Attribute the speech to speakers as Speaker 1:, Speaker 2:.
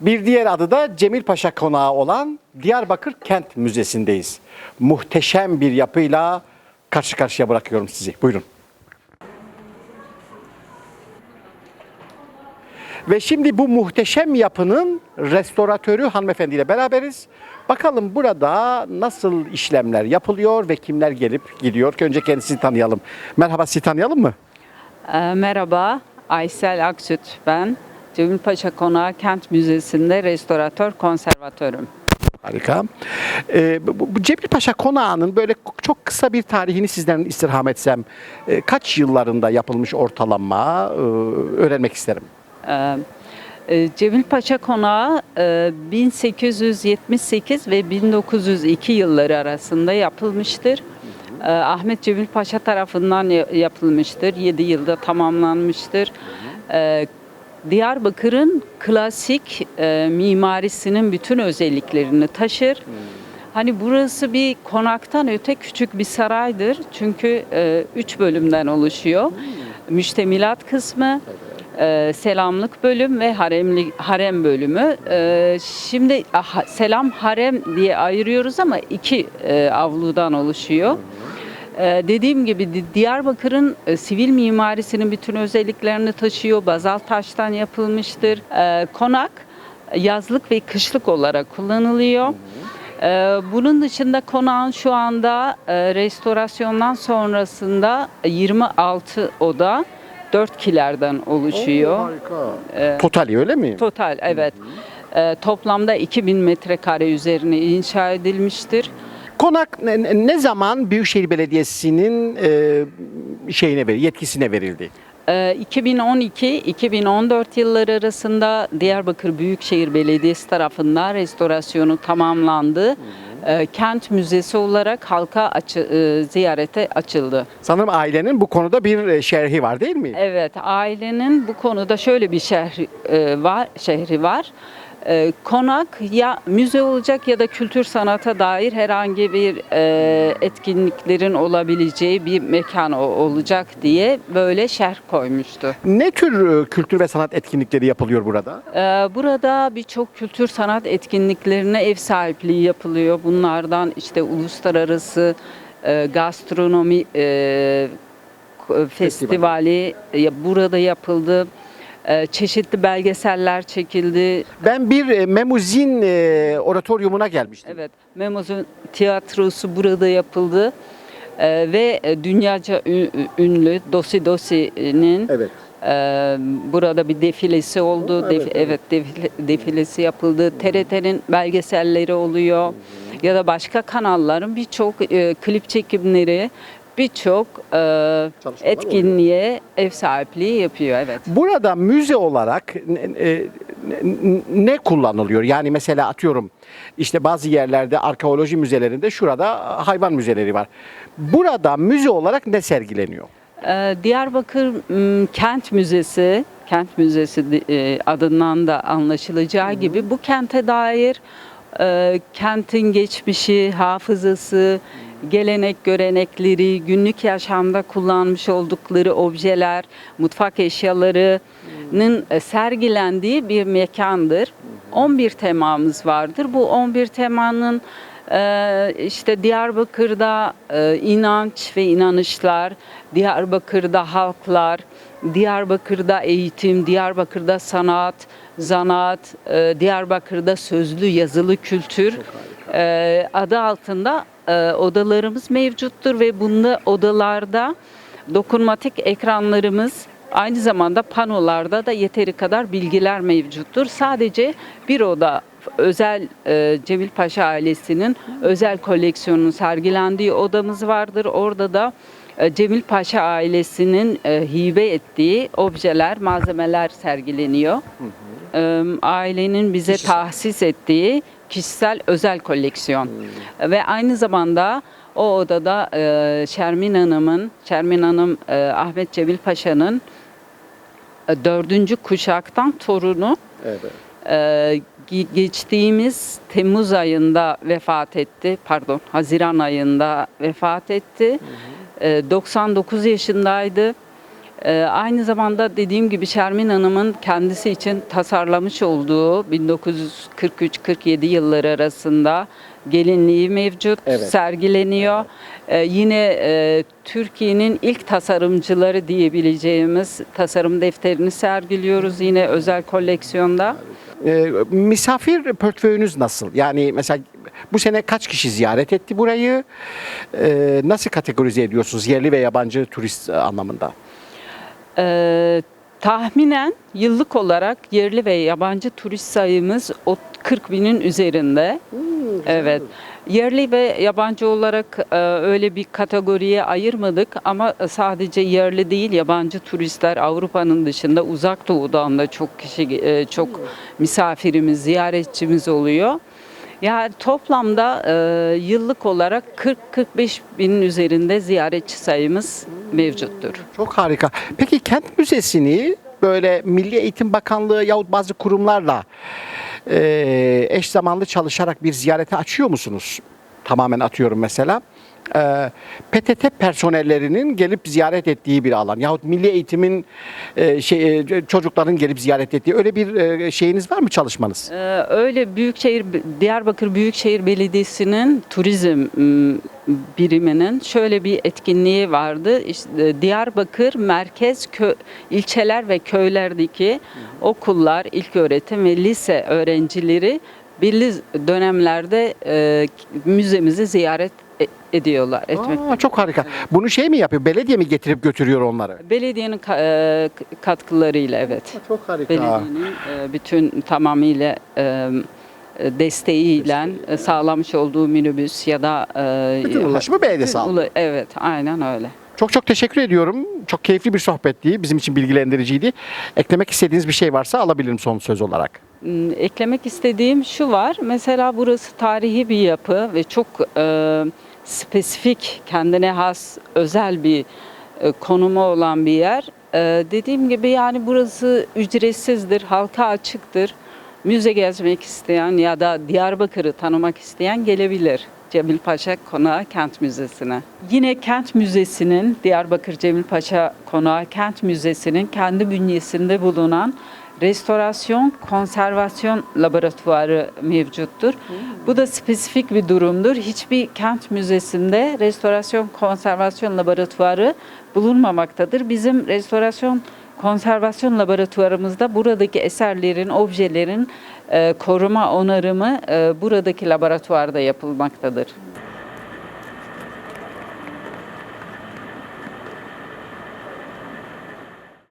Speaker 1: Bir diğer adı da Cemil Paşa Konağı olan Diyarbakır Kent Müzesi'ndeyiz. Muhteşem bir yapıyla karşı karşıya bırakıyorum sizi. Buyurun. Ve şimdi bu muhteşem yapının restoratörü hanımefendiyle beraberiz. Bakalım burada nasıl işlemler yapılıyor ve kimler gelip gidiyor. Önce kendisini tanıyalım. Merhaba sizi tanıyalım mı?
Speaker 2: Ee, Merhaba, Aysel Aksüt ben. Cemil Paşa Konağı Kent Müzesi'nde restoratör, konservatörüm.
Speaker 1: Harika. Ee, bu, bu Cemil Paşa Konağı'nın böyle çok kısa bir tarihini sizden istirham etsem e, kaç yıllarında yapılmış ortalama e, öğrenmek isterim.
Speaker 2: Ee, e, Cemil Paşa Konağı e, 1878 ve 1902 yılları arasında yapılmıştır. Ee, Ahmet Cemil Paşa tarafından ya- yapılmıştır. 7 yılda tamamlanmıştır. Diyarbakır'ın klasik e, mimarisinin bütün özelliklerini taşır. Hani burası bir konaktan öte küçük bir saraydır. Çünkü e, üç bölümden oluşuyor. Müştemilat kısmı, e, selamlık bölüm ve haremli, harem bölümü. E, şimdi aha, selam harem diye ayırıyoruz ama iki e, avludan oluşuyor. Ee, dediğim gibi Di- Diyarbakır'ın e, sivil mimarisinin bütün özelliklerini taşıyor. Bazalt taştan yapılmıştır. Ee, konak yazlık ve kışlık olarak kullanılıyor. Ee, bunun dışında konağın şu anda e, restorasyondan sonrasında 26 oda 4 kilerden oluşuyor.
Speaker 1: harika. Totali öyle mi?
Speaker 2: Total evet. Ee, toplamda 2000 metrekare üzerine inşa edilmiştir.
Speaker 1: Konak ne, zaman Büyükşehir Belediyesi'nin e, şeyine yetkisine verildi?
Speaker 2: Ee, 2012-2014 yılları arasında Diyarbakır Büyükşehir Belediyesi tarafından restorasyonu tamamlandı. Ee, Kent müzesi olarak halka açı- e, ziyarete açıldı.
Speaker 1: Sanırım ailenin bu konuda bir e, şerhi var değil mi?
Speaker 2: Evet, ailenin bu konuda şöyle bir şehri e, var, şehri var. E, konak ya müze olacak ya da kültür sanata dair herhangi bir e, etkinliklerin olabileceği bir mekan olacak diye böyle şerh koymuştu.
Speaker 1: Ne tür e, kültür ve sanat etkinlikleri yapılıyor burada?
Speaker 2: Ee, Burada birçok kültür sanat etkinliklerine ev sahipliği yapılıyor. Bunlardan işte uluslararası e, gastronomi e, festivali e, burada yapıldı. E, Çeşitli belgeseller çekildi.
Speaker 1: Ben bir e, Memuzin e, oratoryumuna gelmiştim.
Speaker 2: Evet, Memoz'un tiyatrosu burada yapıldı. E, ve e, dünyaca ünlü Dosi Dosi'nin
Speaker 1: Evet.
Speaker 2: Ee, burada bir defilesi oldu.
Speaker 1: Evet,
Speaker 2: Def- evet, defile- defilesi yapıldı. TRT'nin belgeselleri oluyor. Ya da başka kanalların birçok e, klip çekimleri, birçok e, etkinliğe ev sahipliği yapıyor. Evet.
Speaker 1: Burada müze olarak e, ne- kullanılıyor? Yani mesela atıyorum işte bazı yerlerde arkeoloji müzelerinde şurada hayvan müzeleri var. Burada müze olarak ne sergileniyor?
Speaker 2: Ee, Diyarbakır Kent Müzesi, Kent Müzesi e, adından da anlaşılacağı gibi bu kente dair e, kentin geçmişi, hafızası, gelenek görenekleri, günlük yaşamda kullanmış oldukları objeler, mutfak eşyalarının e, sergilendiği bir mekandır. 11 temamız vardır. Bu 11 temanın ee, işte Diyarbakır'da e, inanç ve inanışlar, Diyarbakır'da halklar, Diyarbakır'da eğitim, Diyarbakır'da sanat, zanaat, e, Diyarbakır'da sözlü yazılı kültür e, adı altında e, odalarımız mevcuttur ve bunda odalarda dokunmatik ekranlarımız aynı zamanda panolarda da yeteri kadar bilgiler mevcuttur. Sadece bir oda özel e, Cemil Paşa ailesinin özel koleksiyonunun sergilendiği odamız vardır. Orada da e, Cemil Paşa ailesinin e, hibe ettiği objeler, malzemeler sergileniyor. E, ailenin bize tahsis ettiği kişisel özel koleksiyon. Ve aynı zamanda o odada e, Şermin Hanım'ın, Şermin Hanım e, Ahmet Cemil Paşa'nın e, dördüncü kuşaktan torunu
Speaker 1: Evet.
Speaker 2: ge- geçtiğimiz Temmuz ayında vefat etti. Pardon, Haziran ayında vefat etti. Ee, 99 yaşındaydı. Ee, aynı zamanda dediğim gibi Şermin Hanım'ın kendisi için tasarlamış olduğu 1943-47 yılları arasında gelinliği mevcut,
Speaker 1: Evet.
Speaker 2: sergileniyor. Ee, yine e, Türkiye'nin ilk tasarımcıları diyebileceğimiz tasarım defterini sergiliyoruz yine özel koleksiyonda.
Speaker 1: Ee, misafir portföyünüz nasıl? Yani mesela bu sene kaç kişi ziyaret etti burayı? Ee, nasıl kategorize ediyorsunuz yerli ve yabancı turist e, anlamında?
Speaker 2: Ee, tahminen yıllık olarak yerli ve yabancı turist sayımız o 40 binin üzerinde. evet. Yerli ve yabancı olarak e, öyle bir kategoriye ayırmadık ama sadece yerli değil yabancı turistler Avrupa'nın dışında uzak doğudan da çok kişi e, çok misafirimiz, ziyaretçimiz oluyor. Yani toplamda e, yıllık olarak 40-45 binin üzerinde ziyaretçi sayımız mevcuttur.
Speaker 1: Çok harika. Peki kent müzesini böyle Milli Eğitim Bakanlığı yahut bazı kurumlarla e, eş zamanlı çalışarak bir ziyarete açıyor musunuz? Tamamen atıyorum mesela. E, PTT personellerinin gelip ziyaret ettiği bir alan yahut milli eğitimin e, şey, e, çocukların gelip ziyaret ettiği öyle bir e, şeyiniz var mı çalışmanız?
Speaker 2: Ee, öyle Büyükşehir Diyarbakır Büyükşehir Belediyesi'nin turizm biriminin şöyle bir etkinliği vardı. İşte Diyarbakır merkez kö, ilçeler ve köylerdeki okullar, ilköğretim ve lise öğrencileri belli dönemlerde e, müzemizi ziyaret e- ediyorlar. Etmek.
Speaker 1: Aa, çok harika. Bunu şey mi yapıyor? Belediye mi getirip götürüyor onları?
Speaker 2: Belediyenin ka- e, katkılarıyla evet.
Speaker 1: Çok harika.
Speaker 2: belediyenin e, bütün tamamıyla e, e, desteğiyle e, sağlamış olduğu minibüs ya da e,
Speaker 1: Bütün ulaşımı belediye
Speaker 2: bütün
Speaker 1: sağlıyor.
Speaker 2: ula- Evet, aynen öyle.
Speaker 1: Çok çok teşekkür ediyorum. Çok keyifli bir sohbetti. Bizim için bilgilendiriciydi. Eklemek istediğiniz bir şey varsa alabilirim son söz olarak.
Speaker 2: Hmm, Eklemek istediğim şu var. Mesela burası tarihi bir yapı ve çok e, spesifik, kendine has, özel bir e, konumu olan bir yer. E, dediğim gibi yani burası ücretsizdir, halka açıktır. Müze gezmek isteyen ya da Diyarbakır'ı tanımak isteyen gelebilir. Cemil Paşa Konağı Kent Müzesi'ne. Yine Kent Müzesi'nin, Diyarbakır Cemil Paşa Konağı Kent Müzesi'nin kendi bünyesinde bulunan restorasyon konservasyon laboratuvarı mevcuttur. Bu da spesifik bir durumdur. Hiçbir kent müzesinde restorasyon konservasyon laboratuvarı bulunmamaktadır. Bizim restorasyon konservasyon laboratuvarımızda buradaki eserlerin, objelerin e, koruma onarımı e, buradaki laboratuvarda yapılmaktadır.